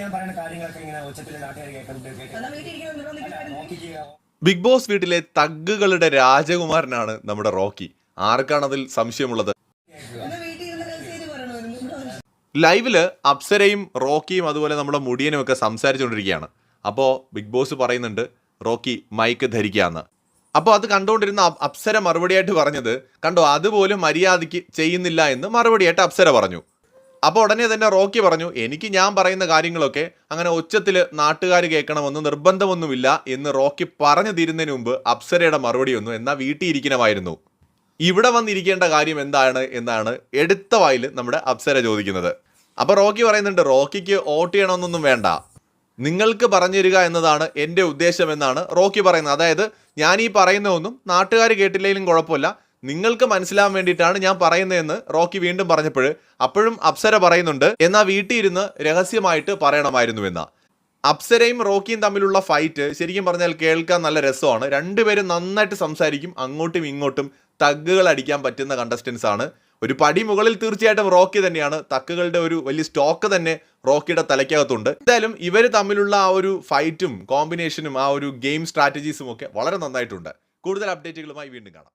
ഞാൻ പറയുന്ന കാര്യങ്ങളൊക്കെ ഇങ്ങനെ ഉച്ചത്തിൽ നാട്ടുകാർ ബിഗ് ബോസ് വീട്ടിലെ തഗ്ഗുകളുടെ രാജകുമാരനാണ് നമ്മുടെ റോക്കി. ആർക്കാണ് അതിൽ സംശയമുള്ളത്? ലൈവിൽ അപ്സരയും റോക്കിയും അതുപോലെ നമ്മുടെ മുടിയനും ഒക്കെ സംസാരിച്ചുകൊണ്ടിരിക്കുകയാണ്. അപ്പോൾ ബിഗ് ബോസ് പറയുന്നുണ്ട് റോക്കി മൈക്ക് ധരിക്കാന്ന്. അപ്പോൾ അത് കണ്ടുകൊണ്ടിരുന്ന അപ്- അപ്സര മറുപടിയായിട്ട് പറഞ്ഞത് കണ്ടോ അതുപോലും മര്യാദയ്ക്ക് ചെയ്യുന്നില്ല എന്ന് മറുപടിയായിട്ട് അപ്സര പറഞ്ഞു. അപ്പോൾ ഉടനെ തന്നെ റോക്കി പറഞ്ഞു എനിക്ക് ഞാൻ പറയുന്ന കാര്യങ്ങളൊക്കെ അങ്ങനെ ഉച്ചത്തിൽ നാട്ടുകാർ കേൾക്കണമെന്ന് നിർബന്ധമൊന്നുമില്ല എന്ന് റോക്കി പറഞ്ഞു തീരുന്നതിന് മുമ്പ് അപ്സരയുടെ മറുപടി ഒന്നും എന്നാൽ വീട്ടിൽ ഇരിക്കണമായിരുന്നു ഇവിടെ വന്നിരിക്കേണ്ട കാര്യം എന്താണ്? എന്നാണ് എടുത്ത വായിൽ നമ്മുടെ അപ്സര ചോദിക്കുന്നത്. അപ്പോൾ റോക്കി പറയുന്നുണ്ട് റോക്കിക്ക് വോട്ട് ചെയ്യണമെന്നൊന്നും വേണ്ട. നിങ്ങൾക്ക് പറഞ്ഞു തരിക എന്നതാണ് എന്റെ ഉദ്ദേശം എന്നാണ് റോക്കി പറയുന്നത്. അതായത് ഞാൻ ഈ പറയുന്നതൊന്നും നാട്ടുകാർ കേട്ടില്ലെങ്കിലും കുഴപ്പമില്ല. നിങ്ങൾക്ക് മനസ്സിലാവാൻ വേണ്ടിയിട്ടാണ് ഞാൻ പറയുന്നതെന്ന് റോക്കി വീണ്ടും പറഞ്ഞപ്പോൾ അപ്പോഴും അപ്സര പറയുന്നുണ്ട് എന്നാൽ വീട്ടിൽ ഇരുന്ന് രഹസ്യമായിട്ട് പറയണമായിരുന്നു എന്നാ അപ്സരയും റോക്കിയും തമ്മിലുള്ള ഫൈറ്റ് ശരിക്കും പറഞ്ഞാൽ കേൾക്കാൻ നല്ല രസമാണ്. രണ്ടുപേരും നന്നായിട്ട് സംസാരിക്കും അങ്ങോട്ടും ഇങ്ങോട്ടും തഗ്ഗുകൾ അടിക്കാൻ പറ്റുന്ന കണ്ടസ്റ്റൻസ് ആണ്. ഒരു പടി മുകളിൽ തീർച്ചയായിട്ടും റോക്കി തന്നെയാണ്. തക്കുകളുടെ ഒരു വലിയ സ്റ്റോക്ക് തന്നെ റോക്കിയുടെ തലയ്ക്കകത്തുണ്ട്. എന്തായാലും ഇവർ തമ്മിലുള്ള ആ ഒരു ഫൈറ്റും കോമ്പിനേഷനും ആ ഒരു ഗെയിം സ്ട്രാറ്റജീസും ഒക്കെ വളരെ നന്നായിട്ടുണ്ട്. കൂടുതൽ അപ്ഡേറ്റുകളുമായി വീണ്ടും കാണാം.